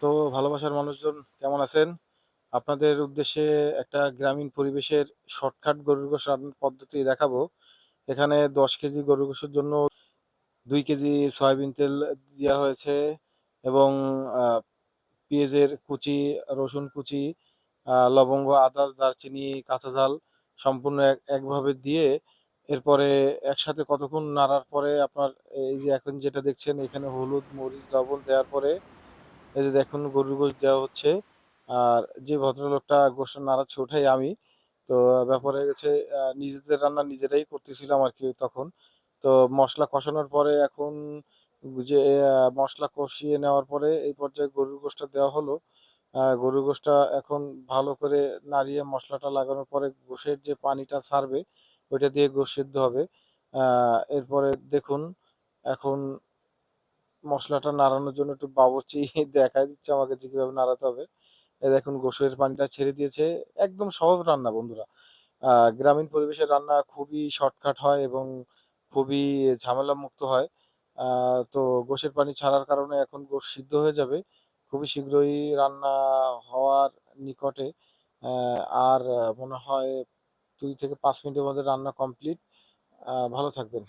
তো ভালোবাসার মানুষজন কেমন আছেন? আপনাদের উদ্দেশ্যে একটা গ্রামীণ পরিবেশের শর্টকাট গরুর গোশ রান্নার পদ্ধতি দেখাবো। এখানে ১০ কেজি গরুর গোশের জন্য দুই কেজি সয়াবিন তেল দেওয়া হয়েছে এবং পেঁয়াজের কুচি, রসুন কুচি, লবঙ্গ, আদা, দারচিনি, কাঁচা ঝাল সম্পূর্ণ এক একভাবে দিয়ে এরপরে একসাথে কতক্ষণ নাড়ার পরে আপনার এই যে এখন যেটা দেখছেন এখানে হলুদ, মরিচ, লবণ দেওয়ার পরে এই যে দেখুন গরুর গোশ দেওয়া হচ্ছে। আর যে ভদ্রলোকটা গোশত নাড়াচ্ছে ওটাই আমি। তো ব্যাপার হয়ে গেছে নিজেদের রান্না নিজেরাই করতেছিলাম আর কি তখন। তো মশলা কষানোর পরে এখন যে মশলা কষিয়ে নেওয়ার পরে এই পর্যায়ে গরুর গোশতটা দেওয়া হলো। গরুর গোশতটা এখন ভালো করে নাড়িয়ে মশলাটা লাগানোর পরে গোশের যে পানিটা ছাড়বে, ওইটা দিয়ে গোশ সিদ্ধ হবে। এরপরে দেখুন, এখন মসলাটা নাড়ানোর জন্য একটু বাবুর্চি দেখায় দিচ্ছে, আমাকে যে কীভাবে নাড়াতে হবে। এই দেখুন গোশের পানিটা ছেড়ে দিয়েছে। একদম সহজ রান্না বন্ধুরা। গ্রামীণ পরিবেশের রান্না খুবই শর্টকাট হয় এবং খুবই ঝামেলামুক্ত হয়। তো গোসের পানি ছাড়ার কারণে এখন গোশ সিদ্ধ হয়ে যাবে। খুবই শীঘ্রই রান্না হওয়ার নিকটে। আর মনে হয় দুই থেকে পাঁচ মিনিটের মধ্যে রান্না কমপ্লিট। ভালো থাকবেন।